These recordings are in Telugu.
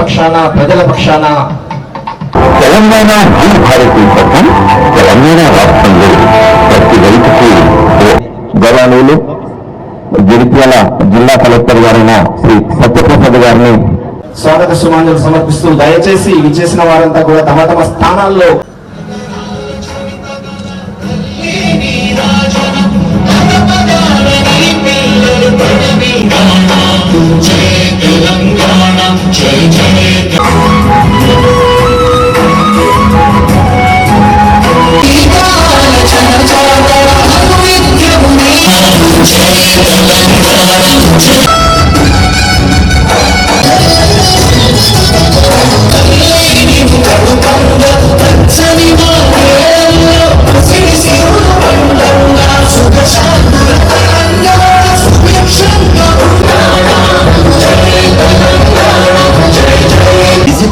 పక్షాన ప్రజల పక్షాన తెలంగాణ భూభారతి పథకం తెలంగాణ రాష్ట్రంలో ప్రతి రైతుకు గౌరవనీయులు జగిత్యాల జిల్లా కలెక్టర్ గారైన శ్రీ సత్యప్రసాద్ గారిని స్వాగత సుమాంజలు సమర్పిస్తూ దయచేసి విచ్చేసిన వారంతా కూడా తమ తమ స్థానాల్లో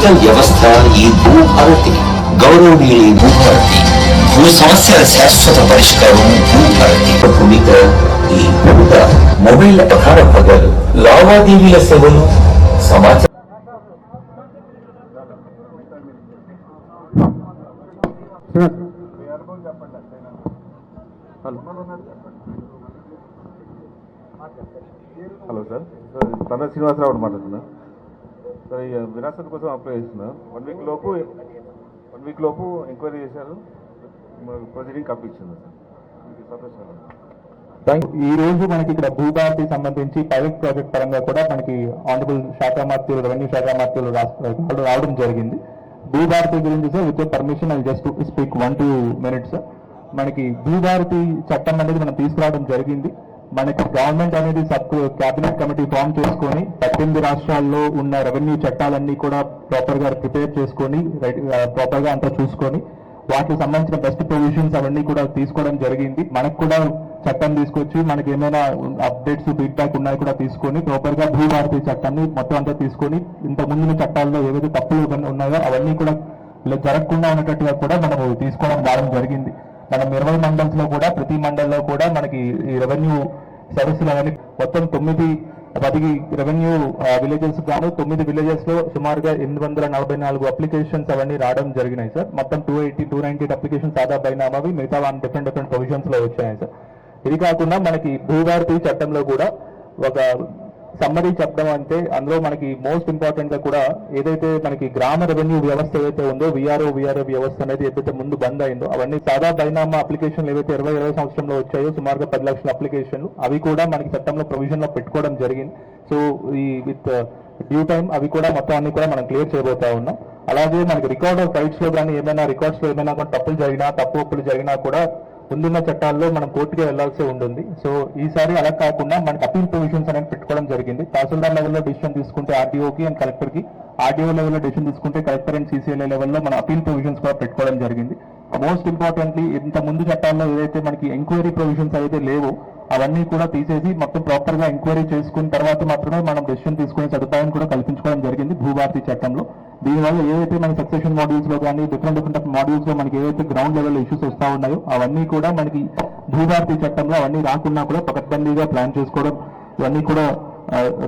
డిజిటల్ వ్యవస్థ ఈ భూభారతి గౌరవనీయులు భూభారతి భూ సమస్యల శాశ్వత పరిష్కారం భూభారతి భూమిక ఈ ప్రభుత్వ మొబైల్ ప్రధాన పదాలు లావాదేవీల సేవలు సమాచార హలో సార్ సార్ తన శ్రీనివాసరావు అని మాట్లాడుతున్నా సార్ ఈ విరాసత్ కోసం అప్లై చేస్తున్నా వన్ వీక్ లోపు వన్ వీక్ లోపు ఎంక్వైరీ చేశారు. ప్రొసీడింగ్ కప్పించింది సార్ థ్యాంక్ ఈ రోజు మనకి ఇక్కడ భూభారతి సంబంధించి పైలట్ ప్రాజెక్ట్ పరంగా కూడా మనకి ఆనరబుల్ శాఖ మార్తీలు రెవెన్యూ శాఖ మార్తీలు రాష్ట్ర రావడం జరిగింది. భూభారతి గురించి sir with permission I just speak one two minutes మనకి భూభారతి చట్టం అనేది మనం తీసుకురావడం జరిగింది. మనకి గవర్నమెంట్ అనేది సబ్ కేబినెట్ కమిటీ ఫామ్ చేసుకొని పద్దెనిమిది రాష్ట్రాల్లో ఉన్న రెవెన్యూ చట్టాలన్నీ కూడా ప్రాపర్గా ప్రిపేర్ చేసుకొని ప్రాపర్గా అంతా చూసుకొని వాటికి సంబంధించిన బెస్ట్ ప్రొవిజన్స్ అవన్నీ కూడా తీసుకోవడం జరిగింది. మనకు కూడా చట్టం తీసుకొచ్చి మనకి ఏమైనా అప్డేట్స్ ఫీడ్బ్యాక్ ఉన్నాయి కూడా తీసుకొని ప్రాపర్గా భూభారతి చట్టాన్ని మొత్తం అంతా తీసుకొని ఇంత ముందున్న చట్టాల్లో ఏవైతే తప్పులు ఉన్నాయో అవన్నీ కూడా జరగకుండా ఉన్నట్టుగా కూడా మనము తీసుకోవడం రావడం జరిగింది. మనం ఇరవై మండల్స్లో కూడా ప్రతి మండల్లో కూడా మనకి ఈ రెవెన్యూ సర్వీసులు అవన్నీ మొత్తం తొమ్మిది పది రెవెన్యూ విలేజెస్ గాను తొమ్మిది విలేజెస్లో సుమారుగా ఎనిమిది వందల నలభై నాలుగు అప్లికేషన్స్ అవన్నీ రావడం జరిగినాయి సార్. మొత్తం two eighty two ninety applications Aadhaar బైనామావి మిగతా వన్ డిఫరెంట్ డిఫరెంట్ ప్రొవిజన్స్లో వచ్చాయి సార్. ఇది కాకుండా మనకి భూభారతి చట్టంలో కూడా ఒక సమ్మరీ చెప్పడం అంటే అందులో మనకి మోస్ట్ ఇంపార్టెంట్గా కూడా ఏదైతే మనకి గ్రామ రెవెన్యూ వ్యవస్థ ఏదైతే ఉందో విఆర్ఓ విఆర్ఓ వ్యవస్థ అనేది ఏదైతే ముందు బంద్ అయిందో అవన్నీ సాదా బైనామా అప్లికేషన్లు ఏవైతే ఇరవై ఇరవై సంవత్సరంలో వచ్చాయో సుమారుగా పది లక్షల అప్లికేషన్లు అవి కూడా మనకి చట్టంలో ప్రొవిజన్లో పెట్టుకోవడం జరిగింది. సో ఈ విత్ డ్యూ టైం అవి కూడా మొత్తం అన్ని కూడా మనం క్లియర్ చేయబోతా ఉన్నాం. అలాగే మనకి రికార్డ్ ఆఫ్ రైట్స్లో కానీ ఏమైనా రికార్డ్స్లో ఏమైనా కూడా తప్పులు జరిగినా తప్పు ఒప్పులు జరిగినా కూడా ముందున్న చట్టాల్లో మనం కోర్టుకి వెళ్ళాల్సి ఉంటుంది. సో ఈసారి అలా కాకుండా మనకి అపీల్ ప్రొవిజన్స్ అనేది పెట్టుకోవడం జరిగింది. తహసీల్దార్ లెవెల్లో డిసిషన్ తీసుకుంటే ఆర్డీఓకి అండ్ కలెక్టర్కి ఆర్డీఓ లెవెల్లో డిసిషన్ తీసుకుంటే కలెక్టర్ అండ్ సీసీఎల్ఏ లెవెల్లో మనం అపీల్ ప్రొవిజన్స్ కూడా పెట్టుకోవడం జరిగింది. మోస్ట్ ఇంపార్టెంట్లీ ఇంత ముందు చట్టాల్లో ఏదైతే మనకి ఎంక్వైరీ ప్రొవిజన్స్ అయితే లేవో అవన్నీ కూడా తీసేసి మొత్తం ప్రాపర్గా ఎంక్వైరీ చేసుకున్న తర్వాత మాత్రమే మనం డెసిషన్ తీసుకునే సదుపాయం కూడా కల్పించుకోవడం జరిగింది భూభారతి చట్టంలో. దీనివల్ల ఏదైతే మన సక్సెషన్ మాడ్యూల్స్లో కానీ డిఫరెంట్ డిఫరెంట్ మాడ్యూల్స్లో మనకి ఏవైతే గ్రౌండ్ లెవెల్ ఇష్యూస్ వస్తా ఉన్నాయో అవన్నీ కూడా మనకి భూభారతి చట్టంలో అవన్నీ రాకుండా కూడా పకడ్బందీగా ప్లాన్ చేసుకోవడం ఇవన్నీ కూడా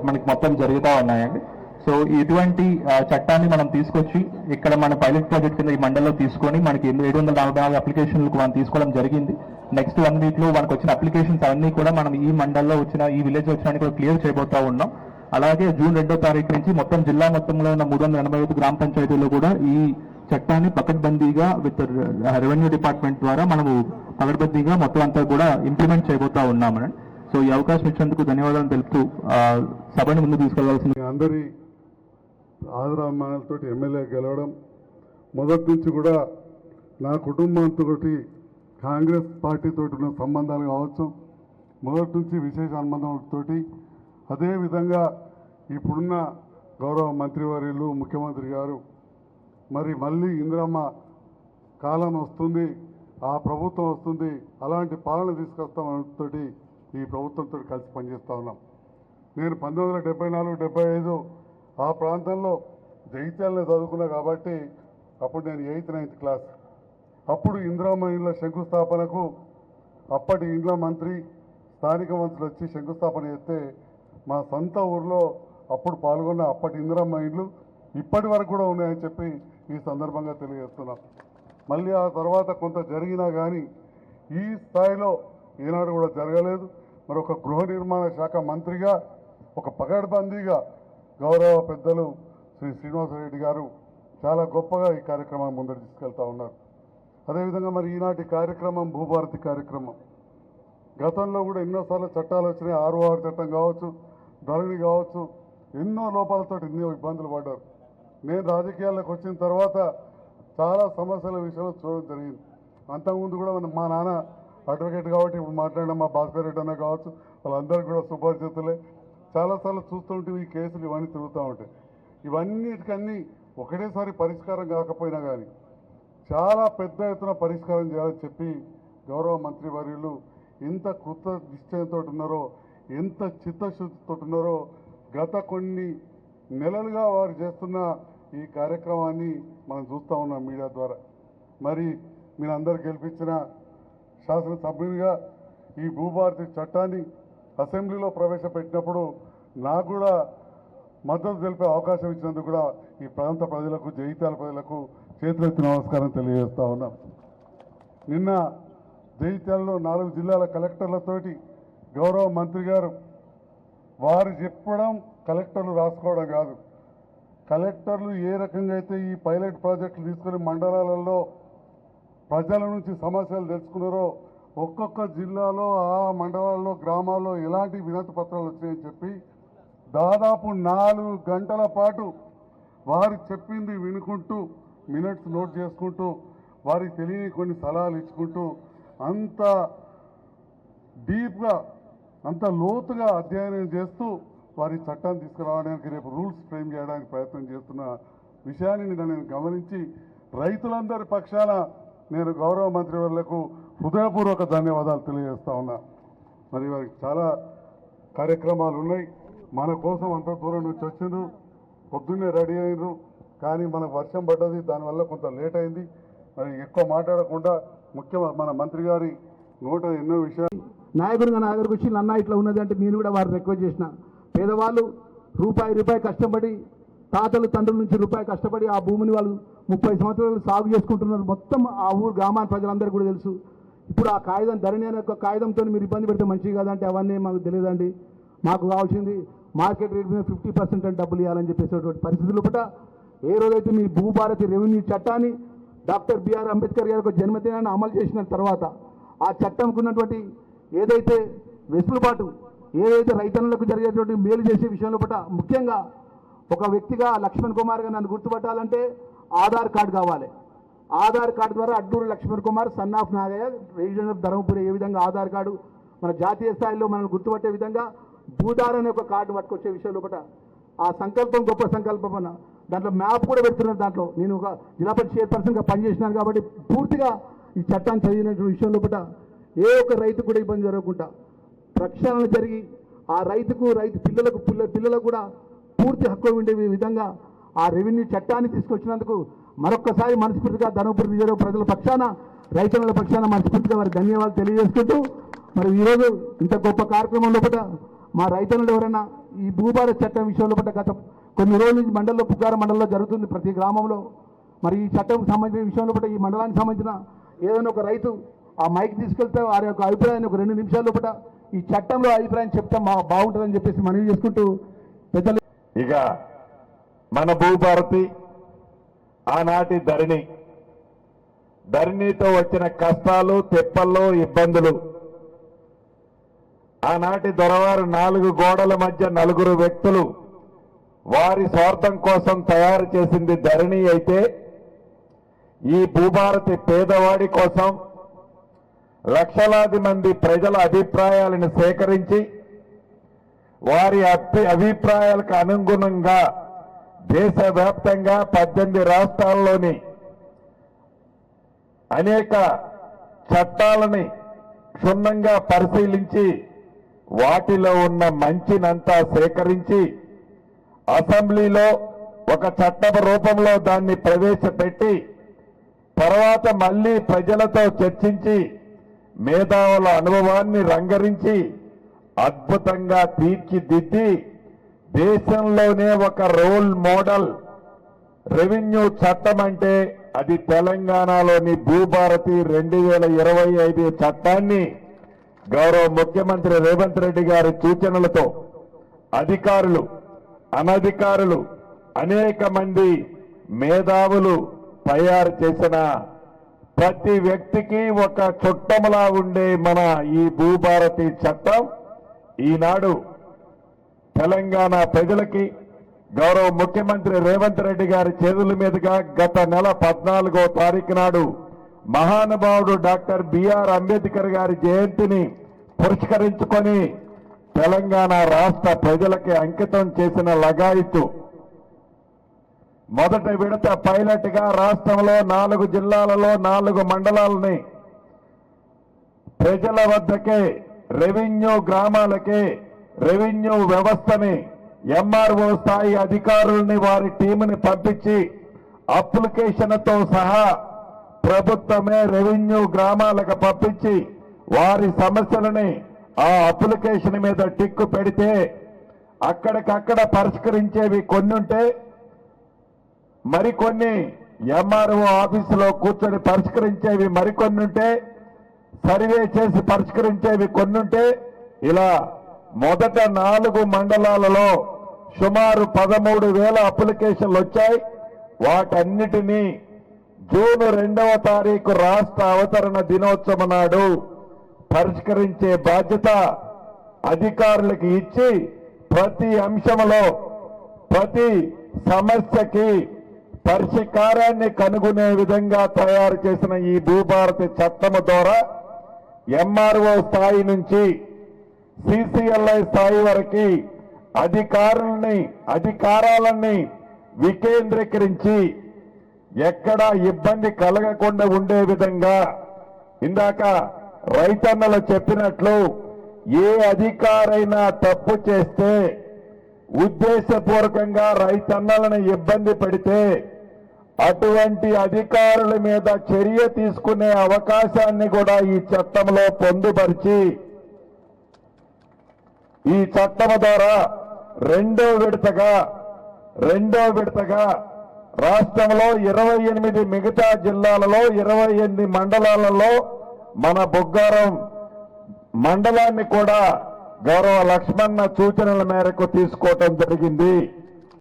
మనకి మొత్తం జరుగుతూ ఉన్నాయండి. సో ఇటువంటి చట్టాన్ని మనం తీసుకొచ్చి ఇక్కడ మన పైలట్ ప్రాజెక్ట్ కింద ఈ మండలంలో తీసుకొని మనకి ఏడు వందల నలభై నాలుగు అప్లికేషన్లకు మనం తీసుకోవడం జరిగింది. నెక్స్ట్ వన్ వీక్లో మనకు వచ్చిన అప్లికేషన్స్ అన్ని కూడా మనం ఈ మండల్లో వచ్చిన ఈ విలేజ్ వచ్చిన కూడా క్లియర్ చేయబోతా ఉన్నాం. అలాగే జూన్ రెండో తారీఖు నుంచి మొత్తం జిల్లా మొత్తంలో ఉన్న మూడు వందల ఎనభై ఐదు గ్రామ పంచాయతీల్లో కూడా ఈ చట్టాన్ని పకడ్బందీగా విత్ రెవెన్యూ డిపార్ట్మెంట్ ద్వారా మనము పకడ్బందీగా మొత్తం అంతా కూడా ఇంప్లిమెంట్ చేయబోతా ఉన్నామని సో ఈ అవకాశం ఇచ్చినందుకు ధన్యవాదాలు తెలుపుతూ సభను సభని ముందు తీసుకెళ్ళాల్సింది. అందరి ఆదరాభిమానాలతో ఎమ్మెల్యే గెలవడం మొదటి నుంచి కూడా నా కుటుంబంతో కాంగ్రెస్ పార్టీతో ఉన్న సంబంధాలు కావచ్చు మొదటి నుంచి విశేష అనుబంధంతో అదేవిధంగా ఇప్పుడున్న గౌరవ మంత్రివర్యులు ముఖ్యమంత్రి గారు మరి మళ్ళీ ఇందిరమ్మ కాలం వస్తుంది ఆ ప్రభుత్వం వస్తుంది అలాంటి పాలన తీసుకొస్తామని ఈ ప్రభుత్వంతో కలిసి పనిచేస్తూ ఉన్నాం. నేను పంతొమ్మిది వందల డెబ్బై నాలుగు డెబ్బై ఐదు ఆ ప్రాంతంలో జైత్యాలని చదువుకున్నా కాబట్టి అప్పుడు నేను ఎయిత్ నైన్త్ క్లాస్. అప్పుడు ఇందిరామ ఇండ్ల శంకుస్థాపనకు అప్పటి ఇండ్ల మంత్రి స్థానిక మంత్రులు వచ్చి శంకుస్థాపన చేస్తే మా సొంత ఊర్లో అప్పుడు పాల్గొన్న అప్పటి ఇందిరమ్మ ఇండ్లు ఇప్పటి వరకు కూడా ఉన్నాయని చెప్పి ఈ సందర్భంగా తెలియజేస్తున్నాం. మళ్ళీ ఆ తర్వాత కొంత జరిగినా కానీ ఈ స్థాయిలో ఈనాడు కూడా జరగలేదు. మరి ఒక గృహ నిర్మాణ శాఖ మంత్రిగా ఒక పగడ్బందీగా గౌరవ పెద్దలు శ్రీ శ్రీనివాసరెడ్డి గారు చాలా గొప్పగా ఈ కార్యక్రమాన్ని ముందరు తీసుకెళ్తా ఉన్నారు. అదేవిధంగా మరి ఈనాటి కార్యక్రమం భూభారతి కార్యక్రమం. గతంలో కూడా ఎన్నోసార్లు చట్టాలు వచ్చినాయి. ఆరు ఆరు చట్టం కావచ్చు ధరణి కావచ్చు. ఎన్నో లోపాలతో ఎన్నో ఇబ్బందులు పడ్డారు. నేను రాజకీయాల్లోకి వచ్చిన తర్వాత చాలా సమస్యల విషయంలో చూడడం జరిగింది. అంతకుముందు కూడా మన- మా నాన్న అడ్వకేట్ కాబట్టి ఇప్పుడు మాట్లాడిన మా భాస్కర్ రెడ్డి అన్న కావచ్చు వాళ్ళందరికీ కూడా సుపరిచితులే. చాలాసార్లు చూస్తుంటే ఈ కేసులు ఇవన్నీ తిరుగుతూ ఉంటాయి. ఇవన్నిటికన్నీ ఒకటేసారి పరిష్కారం కాకపోయినా కానీ చాలా పెద్ద ఎత్తున పరిష్కారం చేయాలని చెప్పి గౌరవ మంత్రి వర్యులు ఎంత కృత నిశ్చయంతో ఉన్నారో ఎంత చిత్తశుద్ధితో ఉన్నారో గత కొన్ని నెలలుగా వారు చేస్తున్న ఈ కార్యక్రమాన్ని మనం చూస్తూ ఉన్నాం మీడియా ద్వారా. మరి మీరందరూ గెలిపించిన శాసనసభ్యునిగా ఈ భూభారతి చట్టాన్ని అసెంబ్లీలో ప్రవేశపెట్టినప్పుడు నాకు కూడా మద్దతు తెలిపే అవకాశం ఇచ్చినందుకు కూడా ఈ ప్రాంత ప్రజలకు జయిత్యాల ప్రజలకు చేతులెత్తి నమస్కారం తెలియజేస్తా ఉన్నాం. నిన్న జైత్యాలలో నాలుగు జిల్లాల కలెక్టర్లతోటి గౌరవ మంత్రి గారు వారు చెప్పడం కలెక్టర్లు రాసుకోవడం కాదు. కలెక్టర్లు ఏ రకంగా అయితే ఈ పైలట్ ప్రాజెక్టులు తీసుకుని మండలాలలో ప్రజల నుంచి సమస్యలు తెలుసుకున్నారో ఒక్కొక్క జిల్లాలో ఆ మండలాల్లో గ్రామాల్లో ఎలాంటి వినతి పత్రాలు వచ్చాయని చెప్పి దాదాపు నాలుగు గంటల పాటు వారు చెప్పింది వినుకుంటూ మినిట్స్ నోట్ చేసుకుంటూ వారికి తెలియని కొన్ని సలహాలు ఇచ్చుకుంటూ అంత డీప్గా అంత లోతుగా అధ్యయనం చేస్తూ వారి చట్టాన్ని తీసుకురావడానికి రేపు రూల్స్ ఫ్రేమ్ చేయడానికి ప్రయత్నం చేస్తున్న విషయాన్ని నేను గమనించి రైతులందరి పక్షాన నేను గౌరవ మంత్రి వాళ్ళకు హృదయపూర్వక ధన్యవాదాలు తెలియజేస్తా ఉన్నా. మరి వారికి చాలా కార్యక్రమాలు ఉన్నాయి. మన కోసం అంత దూరం నుంచి వచ్చిండ్రు పొద్దున్నే రెడీ అయినరు కానీ మనకు వర్షం పడ్డది దానివల్ల కొంత లేట్ అయింది. మరి ఎక్కువ మాట్లాడకుండా ముఖ్య మన మంత్రి గారి నోట ఎన్నో విషయాలు నాయకుడిగా నా దగ్గరకు వచ్చి నన్న ఇట్లా ఉన్నది అంటే నేను కూడా వారిని రిక్వెస్ట్ చేసిన. పేదవాళ్ళు రూపాయి రూపాయి కష్టపడి తాతలు తండ్రుల నుంచి రూపాయి కష్టపడి ఆ భూమిని వాళ్ళు ముప్పై సంవత్సరాలు సాగు చేసుకుంటున్నారు. మొత్తం ఆ ఊరు గ్రామాల ప్రజలందరూ కూడా తెలుసు. ఇప్పుడు ఆ కాగితం ధరణి అనే ఒక కాగితంతో మీరు ఇబ్బంది పెడితే మంచిది కాదంటే అవన్నీ మాకు తెలియదండి. మాకు కావాల్సింది మార్కెట్ రేట్ మీద ఫిఫ్టీ పర్సెంట్ అని డబ్బులు ఇవ్వాలని చెప్పేసేటువంటి పరిస్థితులు కూడా ఏ రోజైతే మీ భూభారతి రెవెన్యూ చట్టాన్ని డాక్టర్ బిఆర్ అంబేద్కర్ గారి యొక్క జన్మదినాన్ని అమలు చేసిన తర్వాత ఆ చట్టంకు ఉన్నటువంటి ఏదైతే వెసులుబాటు ఏదైతే రైతన్నులకు జరిగేటువంటి మేలు చేసే విషయంలో పట్ల ముఖ్యంగా ఒక వ్యక్తిగా లక్ష్మణ్ కుమార్గా నన్ను గుర్తుపట్టాలంటే ఆధార్ కార్డు కావాలి. ఆధార్ కార్డు ద్వారా Adduru Lakshman Kumar son of Nagayya reason of Dharmapuri ఏ విధంగా ఆధార్ కార్డు మన జాతీయ స్థాయిలో మనం గుర్తుపట్టే విధంగా భూదార్ అనే ఒక కార్డు పట్టుకొచ్చే విషయంలో పట ఆ సంకల్పం గొప్ప సంకల్పం అన్న. దాంట్లో మ్యాప్ కూడా పెడుతున్నారు దాంట్లో. నేను ఒక జిల్లా పరిషత్ చైర్పర్సన్గా పనిచేసినాను కాబట్టి పూర్తిగా ఈ చట్టాన్ని చదివినటువంటి విషయం లోపల ఏ ఒక్క రైతు కూడా ఇబ్బంది జరగకుండా ప్రక్షాళన జరిగి ఆ రైతుకు రైతు పిల్లలకు పిల్ల పిల్లలకు కూడా పూర్తి హక్కు ఉండే విధంగా ఆ రెవెన్యూ చట్టాన్ని తీసుకొచ్చినందుకు మరొక్కసారి మనస్ఫూర్తిగా ధనపురి నియోజక ప్రజల పక్షాన రైతుల పక్షాన మనస్ఫూర్తిగా వారికి ధన్యవాదాలు తెలియజేసుకుంటూ మరి ఈరోజు ఇంత గొప్ప కార్యక్రమం లోపల మా రైతులు ఎవరైనా ఈ భూభారత చట్టం విషయంలో పట్ల గత కొన్ని రోజుల నుంచి మండలంలో పుగార మండలంలో జరుగుతుంది ప్రతి గ్రామంలో. మరి ఈ చట్టం సంబంధించిన విషయంలో పట్ల ఈ మండలానికి సంబంధించిన ఏదైనా ఒక రైతు ఆ మైక్ తీసుకెళ్తే వారి యొక్క అభిప్రాయాన్ని ఒక రెండు నిమిషాల లోపల ఈ చట్టంలో అభిప్రాయం చెప్తే మా బాగుంటుందని చెప్పేసి మనవి చేసుకుంటూ పెద్దలు ఇక మన భూభారతి ఆనాటి ధరణి. ధరణితో వచ్చిన కష్టాలు తెప్పల్లో ఇబ్బందులు. ఆనాటి దొరవారు నాలుగు గోడల మధ్య నలుగురు వ్యక్తులు వారి స్వార్థం కోసం తయారు చేసింది ధరణి అయితే ఈ భూభారతి పేదవాడి కోసం లక్షలాది మంది ప్రజల అభిప్రాయాలను సేకరించి వారి అభి అభిప్రాయాలకు అనుగుణంగా దేశవ్యాప్తంగా పద్దెనిమిది రాష్ట్రాల్లోని అనేక చట్టాలని క్షుణ్ణంగా పరిశీలించి వాటిలో ఉన్న మంచినంతా సేకరించి అసెంబ్లీలో ఒక చట్టం రూపంలో దాన్ని ప్రవేశపెట్టి తర్వాత మళ్ళీ ప్రజలతో చర్చించి మేధావుల అనుభవాన్ని రంగరించి అద్భుతంగా తీర్చిదిద్ది దేశంలోనే ఒక రోల్ మోడల్. రెవెన్యూ చట్టం అంటే అది తెలంగాణలోని భూభారతి రెండు వేల ఇరవై ఐదు చట్టాన్ని గౌరవ ముఖ్యమంత్రి రేవంత్ రెడ్డి గారి సూచనలతో అధికారులు అనధికారులు అనేక మంది మేధావులు తయారు చేసిన ప్రతి వ్యక్తికి ఒక చుట్టములా ఉండే మన ఈ భూభారతి చట్టం ఈనాడు తెలంగాణ ప్రజలకి గౌరవ ముఖ్యమంత్రి రేవంత్ రెడ్డి గారి చేతుల మీదుగా గత నెల పద్నాలుగో తారీఖు నాడు మహానుభావుడు డాక్టర్ బిఆర్ అంబేద్కర్ గారి జయంతిని పురస్కరించుకొని తెలంగాణ రాష్ట్ర ప్రజలకి అంకితం చేసిన లగాయితు మొదటి విడత పైలట్గా రాష్ట్రంలో నాలుగు జిల్లాలలో నాలుగు మండలాలని ప్రజల వద్దకే రెవెన్యూ గ్రామాలకే రెవెన్యూ వ్యవస్థని ఎంఆర్ఓ స్థాయి అధికారుల్ని వారి టీముని పంపించి అప్లికేషన్తో సహా ప్రభుత్వమే రెవెన్యూ గ్రామాలకు పంపించి వారి సమస్యలని ఆ అప్లికేషన్ మీద టిక్కు పెడితే అక్కడికక్కడ పరిష్కరించేవి కొన్ని ఉంటే మరికొన్ని ఎంఆర్ఓ ఆఫీసులో కూర్చొని పరిష్కరించేవి మరికొన్ని ఉంటే సర్వే చేసి పరిష్కరించేవి కొన్నుంటే ఇలా మొదట నాలుగు మండలాలలో సుమారు పదమూడు వేల అప్లికేషన్లు వచ్చాయి. వాటన్నిటినీ జూన్ రెండవ తారీఖు రాష్ట్ర అవతరణ దినోత్సవం నాడు పరిష్కరించే బాధ్యత అధికారులకు ఇచ్చి ప్రతి అంశంలో ప్రతి సమస్యకి పరిష్కారాన్ని కనుగొనే విధంగా తయారు చేసిన ఈ భూభారతి చట్టము ద్వారా ఎంఆర్ఓ స్థాయి నుంచి సిసిఎల్ఐ స్థాయి వరకు అధికారుల్ని అధికారాలని వికేంద్రీకరించి ఎక్కడా ఇబ్బంది కలగకుండా ఉండే విధంగా ఇందాక రైతన్నలు చెప్పినట్లు ఏ అధికారైనా తప్పు చేస్తే ఉద్దేశపూర్వకంగా రైతన్నలను ఇబ్బంది పెడితే అటువంటి అధికారుల మీద చర్య తీసుకునే అవకాశాన్ని కూడా ఈ చట్టంలో పొందుపరిచి ఈ చట్టం ద్వారా రెండో విడతగా రెండో విడతగా రాష్ట్రంలో ఇరవై ఎనిమిది మిగతా జిల్లాలలో ఇరవై ఎనిమిది మండలాలలో మన బొగ్గారం మండలాన్ని కూడా గౌరవ లక్ష్మణ సూచనల మేరకు తీసుకోవటం జరిగింది.